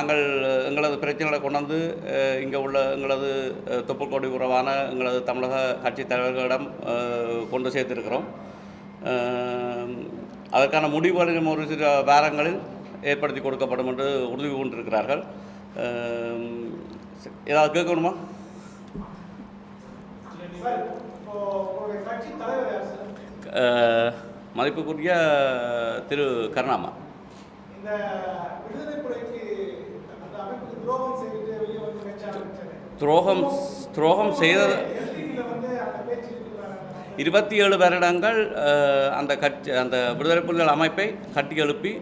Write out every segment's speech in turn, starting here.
நாங்கள் எங்களது பிரச்சனைகளை கொண்டாந்து இங்கே உள்ள எங்களது தொப்புக்கோடி உறவான எங்களது தமிழக கட்சி தலைவர்களிடம் கொண்டு சேர்த்திருக்கிறோம். அதற்கான முடிவுகள் ஒரு சில வாரங்களில் ஏற்படுத்தி கொடுக்கப்படும் என்று உறுதி கொண்டிருக்கிறார்கள் ஏதாவது கேட்கணுமா? மதிப்புக்குரிய திரு கருணாமா இந்த விடுதலை புலிக்கு அந்த அமைப்புக்கு துரோகம் செய்துட்டு வெளியே வந்து கட்சி ஆரம்பிச்சாரு துரோகம் துரோகம் செய்த இருபத்தி ஏழு வருடங்கள் அந்த கட்சி அந்த விடுதலை புலிகள் அமைப்பை கட்டி எழுப்பி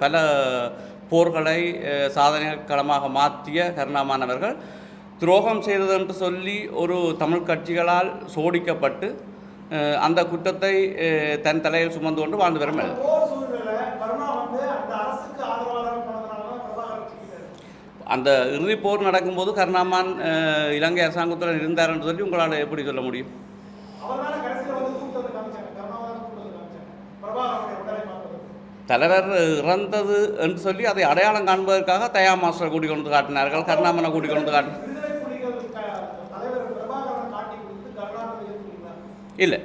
பல போர்களை அஹ், சாதனை களமாக மாற்றிய கருணாமானவர்கள் துரோகம் செய்தது என்று சொல்லி ஒரு தமிழ் கட்சிகளால் சோடிக்கப்பட்டு அந்த குற்றத்தை தன் தலையில் சுமந்து கொண்டு வாழ்ந்து வரும். அந்த இறுதிப் போர் நடக்கும்போது கருணாமான் இலங்கை அரசாங்கத்துடன் இருந்தார் என்று சொல்லி உங்களால் எப்படி சொல்ல முடியும்? தலைவர் இறந்தது என்று சொல்லி அதை அடையாளம் காண்பதற்காக தயா மாஸ்டர் கூட்டிக் கொண்டு காட்டினார்கள். கருணாமனை கூட்டிக் கொண்டு காட்டினார் இல்லை.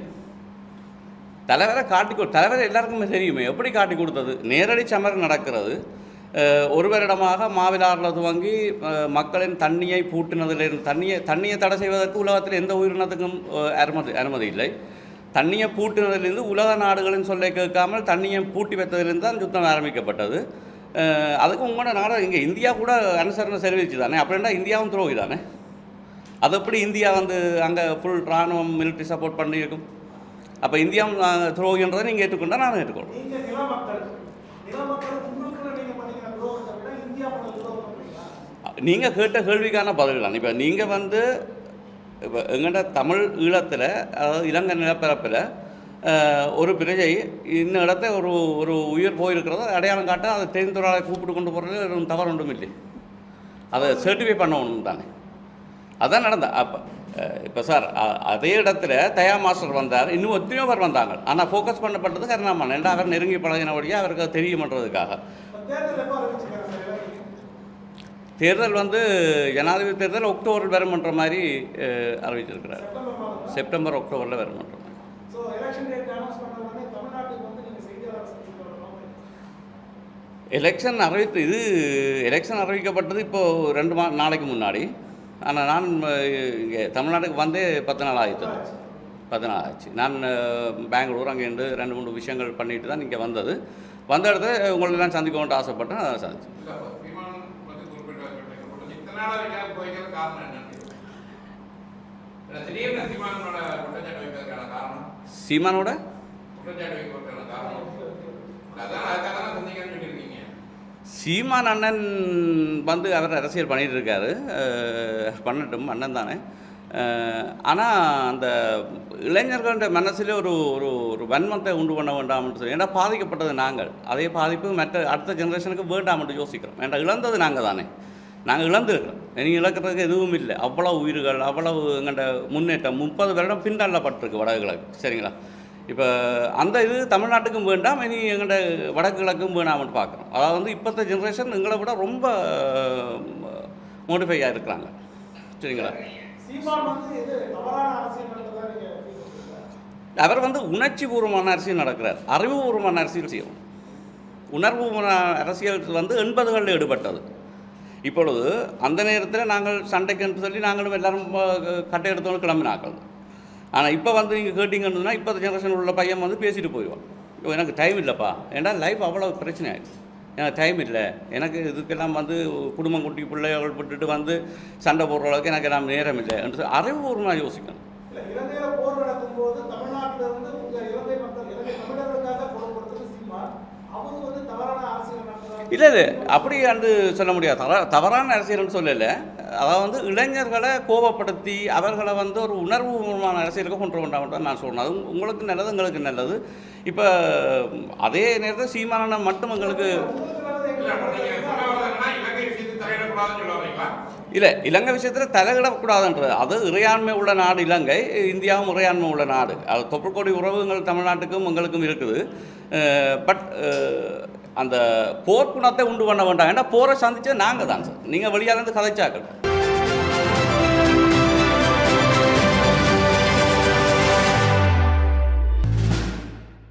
தலைவரை காட்டி கொடு தலைவர் எல்லாருக்குமே தெரியுமே. எப்படி காட்டி கொடுத்தது? நேரடி சமர் நடக்கிறது. ஒரு வருடமாக மாவிலாறில் துவங்கி மக்களின் தண்ணியை பூட்டினதிலிருந்து தண்ணியை தண்ணியை தடை செய்வதற்கு உலகத்தில் எந்த உயிரினத்துக்கும் அனுமதி அனுமதி இல்லை. தண்ணியை பூட்டினதிலிருந்து உலக நாடுகளின் சொல்லை கேட்காமல் தண்ணியை பூட்டி வைத்ததிலிருந்து தான் யுத்தம் ஆரம்பிக்கப்பட்டது. அதுக்கு உங்களோட நாடு இங்கே இந்தியா கூட அனுசரணை செலவிச்சு தானே? அப்படின்னா இந்தியாவும் துரோகி தானே? அது எப்படி இந்தியா வந்து அங்கே ஃபுல் இராணுவம் மிலிட்ரி சப்போர்ட் பண்ணியிருக்கும்? அப்போ இந்தியாவும் துரோகின்றதை நீங்கள் ஏற்றுக்கொண்டா நானும் ஏற்றுக்கொள்கிறேன் நீங்க நிலமக்கள் நிலமக்கள் உங்களுக்கு நீங்க பண்ணிக்கிற துரோகத்தை விட இந்தியா பண்ண துரோகம் பண்றீங்களா நீங்கள் கேட்ட கேள்விக்கான பதில் தான். இப்போ நீங்கள் வந்து இப்போ எங்கள்கிட்ட தமிழ் ஈழத்தில் அதாவது இலங்கை நிலப்பரப்பில் ஒரு பிரஜை இன்ன இடத்த ஒரு ஒரு உயிர் போயிருக்கிறத அடையாளம் காட்ட அதை தெரிந்தொராளை கூப்பிட்டு கொண்டு போகிறது ஒரு தவறு ஒன்றும் இல்லை. அதை சர்டிஃபை பண்ணணும் தானே. அதான் நடந்த அப்போ இப்போ சார் அதே இடத்துல தயா மாஸ்டர் வந்தார். இன்னும் எத்தனையோ பேர் வந்தாங்க. ஆனால் ஃபோக்கஸ் பண்ணப்பட்டது கருணாமன் ஏன்னா அவர் நெருங்கி பழகினபடியாக அவருக்கு அது தெரியுமன்றதுக்காக. தேர்தல் வந்து ஜனாதிபதி தேர்தல் அக்டோபரில் வருமன்ற மாதிரி அஹ், அறிவிச்சிருக்கிறார். செப்டம்பர் அக்டோபரில் மாதிரி. ஸோ எலெக்ஷன் அறிவித்து இது எலெக்ஷன் அறிவிக்கப்பட்டது இப்போது ரெண்டு மா நாளைக்கு முன்னாடி. ஆனால் நான் இங்கே தமிழ்நாட்டுக்கு வந்தே பத்து நாள் ஆயிடுச்சு பத்து நாள் ஆச்சு. நான் பெங்களூர் அங்கேருந்து ரெண்டு மூணு விஷயங்கள் பண்ணிட்டு தான் இங்கே வந்தது. வந்த இடத்துல உங்களெல்லாம் சந்திக்கணும்னு ஆசைப்பட்டேன் அதை சந்திச்சு இல்ல, அப்ப சீமான் பத்தி குறிப்பிட்ட நாளா வைக்காம போய்க்கிற காரணம் இல்ல, திடீர்னு சீமானோட குற்றச்சாட்டு வைக்கிறதுக்கான காரணம்? சீமானோட? குற்றச்சாட்டு வைக்கிறதுக்கான காரணம்? அதான் அதுக்காக தான் சந்திக்கன்னு சொல்லியிருக்கீங்க. சீமான் அண்ணன் வந்து அவர் அரசியல் பண்ணிட்டு இருக்காரு பண்ணட்டும் அண்ணன் தானே. ஆனால் அந்த இளைஞர்கள்ன்ற மனசிலே ஒரு ஒரு ஒரு வன்மத்தை உண்டு பண்ண வேண்டாம்னு சொல்லி ஏன்னா பாதிக்கப்பட்டது நாங்கள். அதே பாதிப்பு மற்ற அடுத்த ஜெனரேஷனுக்கு வேண்டாம்னு யோசிக்கிறோம். ஏன்னா இழந்தது நாங்கள் தானே. நாங்கள் இழந்துருக்கிறோம் இனி இழக்கிறதுக்கு எதுவும் இல்லை. அவ்வளவு உயிர்கள் அவ்வளவு எங்கள்கிட்ட முன்னேற்றம். முப்பது வருடம் பின்தள்ளப்பட்டிருக்கு வடகிழக்கு. சரிங்களா? இப்போ அந்த இது தமிழ்நாட்டுக்கும் வேண்டாம் இனி எங்கள்கிட்ட வடக்கு கிழக்கும் வேணாம்னு பார்க்குறோம். அதாவது வந்து இப்போத்த ஜென்ரேஷன் எங்களை விட ரொம்ப மோடிஃபை ஆகிருக்கிறாங்க சரிங்களா? அவர் வந்து உணர்ச்சி பூர்வமான அரசியல் நடக்கிறார். அறிவுபூர்வமான அரசியல் செய்யும் உணர்வுபூர்வமான அரசியல் வந்து எண்பதுகளில் ஈடுபட்டது. இப்பொழுது அந்த நேரத்தில் நாங்கள் சண்டைக்குன்னு சொல்லி நாங்களும் எல்லாரும் கட்டை எடுத்தோன்னு கிளம்பினாக்கள் ஆனால் இப்போ வந்து நீங்கள் கேட்டிங்கன்னு இப்போ ஜென்ரேஷன் உள்ள பையன் வந்து பேசிட்டு போயிடுவான். ஐயோ, எனக்கு டைம் இல்லைப்பா. ஏன்னா லைஃப் அவ்வளோ பிரச்சனை ஆயிடுச்சு எனக்கு டைம் இல்லை. எனக்கு இதுக்கெல்லாம் வந்து குடும்பம் குட்டி பிள்ளைகள் விட்டுட்டு வந்து சண்டை போடுற அளவுக்கு எனக்கு நான் நேரம் இல்லை என்று சொல்லி அறிவுபூர்வமாக யோசிக்கணும். இல்ல இல்லை இல்லை. அப்படி அன்று சொல்ல முடியாது. தவ தவறான அரசியல்னு சொல்லலை. அதாவது வந்து இளைஞர்களை கோபப்படுத்தி அவர்களை வந்து ஒரு உணர்வுபூர்வமான அரசியலுக்கு கொண்டு வேண்டாம் நான் சொல்றேன். அது உங்களுக்கு நல்லது எங்களுக்கு நல்லது. இப்போ அதே நேரத்தில் சீமானம் மட்டும் எங்களுக்கு இல்லை இலங்கை விஷயத்தில் தலையிடக்கூடாதுன்றது அது இறையாண்மை உள்ள நாடு இலங்கை இந்தியாவும் இறையாண்மை உள்ள நாடு. அது தொப்புள்கொடி உறவுகள் தமிழ்நாட்டுக்கும் எங்களுக்கும் இருக்குது. பட் அந்த போர்க்குணத்தை உண்டு பண்ண வேண்டாம். ஏன்னா போரை சந்திச்சது நாங்கள் தான் சார். நீங்கள் வெளியாலேருந்து கதைச்சாக்கள்